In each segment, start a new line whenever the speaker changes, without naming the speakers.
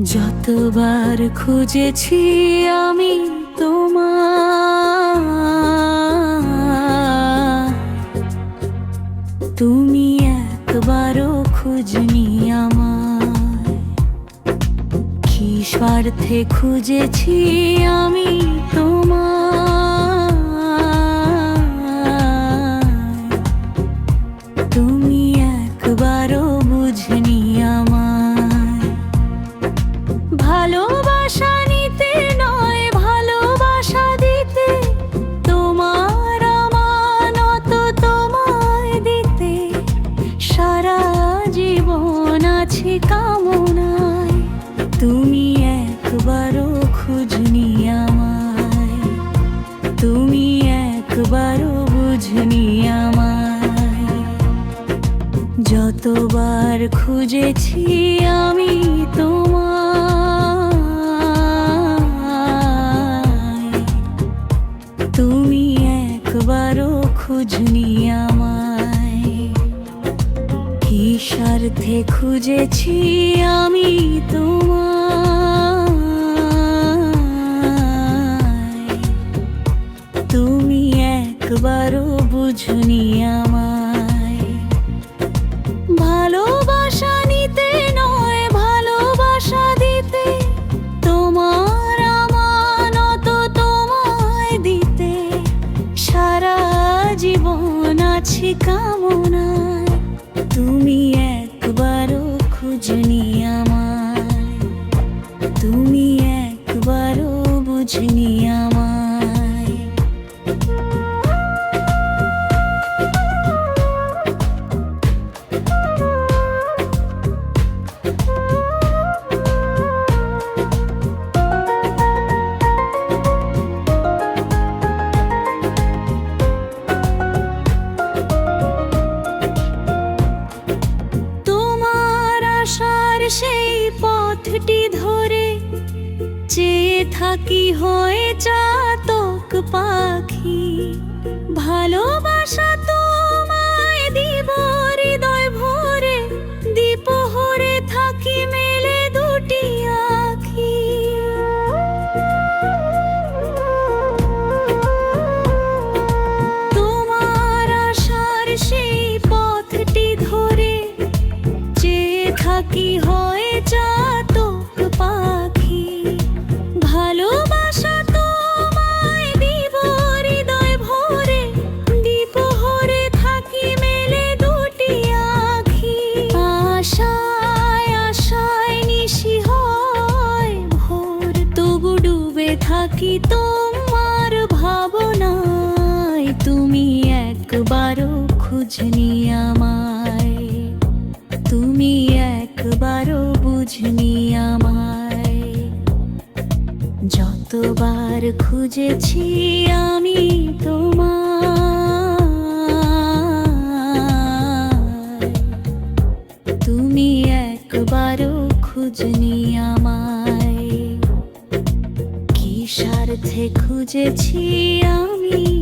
যতবার খুঁজেছি আমি তুমি একবারও খুঁজনি আমার কি স্বার্থে খুঁজেছি আমি তোমার? একবারও বুঝনি আমায়। যতবার খুঁজেছি আমি তোমায়, তুমি একবারও খুঁজনি আমায়। কি স্বার্থে খুঁজেছি আমি তোমায়? একবারও বুঝনি আমায়। ভালোবাসা নিতে নয়, ভালোবাসা দিতে, তোমার আমানত তোমায় দিতে। সারা জীবন আছি কামনায়, তুমি একবারও খুঁজনি আমায়। তুমি একবারও বুঝনি আমায়। পথটি ধরে, চেয়ে থাকি হয়ে চাতক পাখি। ভালোবাসা তোমায় দিব হৃদয় ভরে, দীপহরে থাকি মেলে দুটি তোমার সেই পথটি ধরে থাকি একবারও খুঁজনি আমায়। তুমি একবারও বুঝনি আমায়। যতবার খুঁজেছি আমি তোমায়। তুমি একবারও খুঁজনি আমায়। কি স্বার্থে খুঁজেছি আমি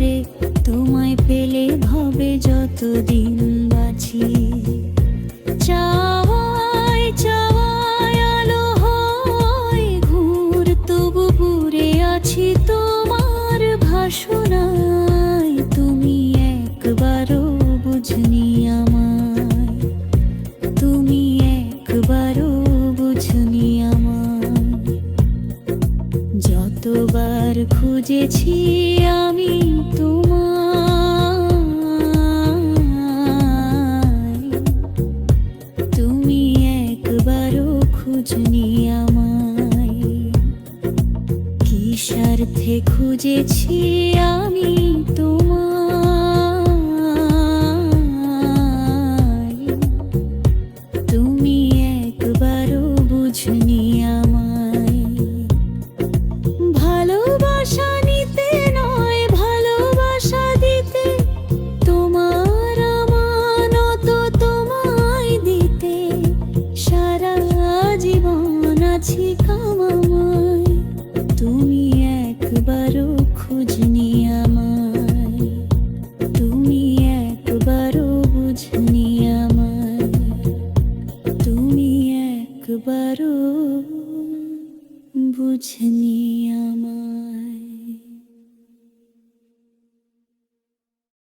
রে তোমায় পেলে ভাবে যতদিন বাঁচি। চাও খুঁজেছি আমি তোমার তুমি একবারও খুঁজনি আমায়। কি স্বার্থে খুঁজেছি আমি কালিকা